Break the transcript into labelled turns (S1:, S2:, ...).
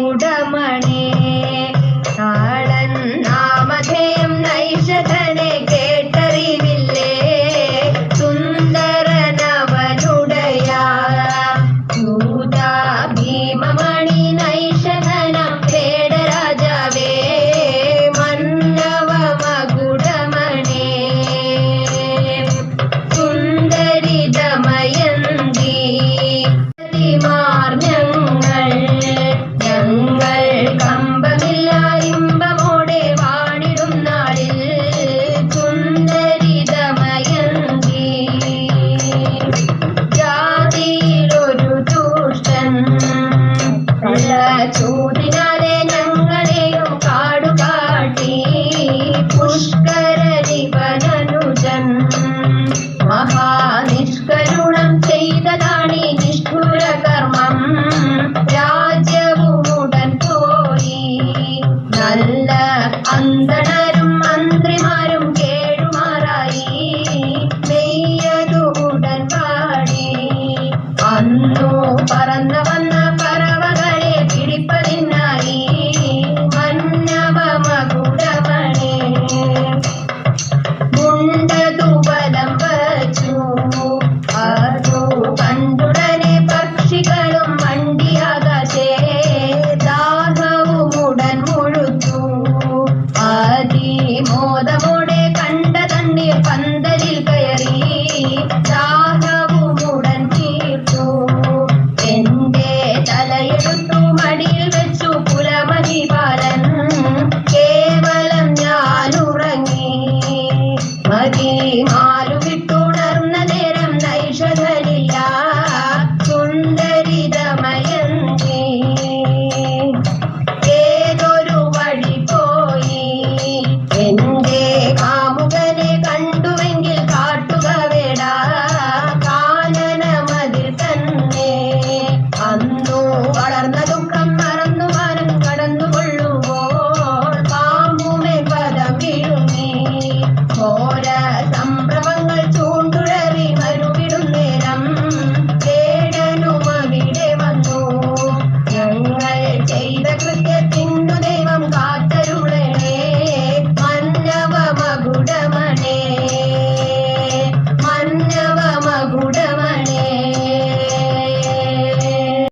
S1: ഉടമണേ വന്നു? പറന്നു വന്ന പറവകളെ പിടിപ്പതിനായി മന്നവ മകുടമണി മുണ്ടതുബലം വച്ചു. അതു കണ്ടുടനെ പക്ഷികളും മണ്ടിയാകാശേ ദാഹവും ഉടൻ മുഴുത്തു. അതിമോദമോടെ കണ്ട തണ്ണീർ പന്തലിൽ കയറി ദാ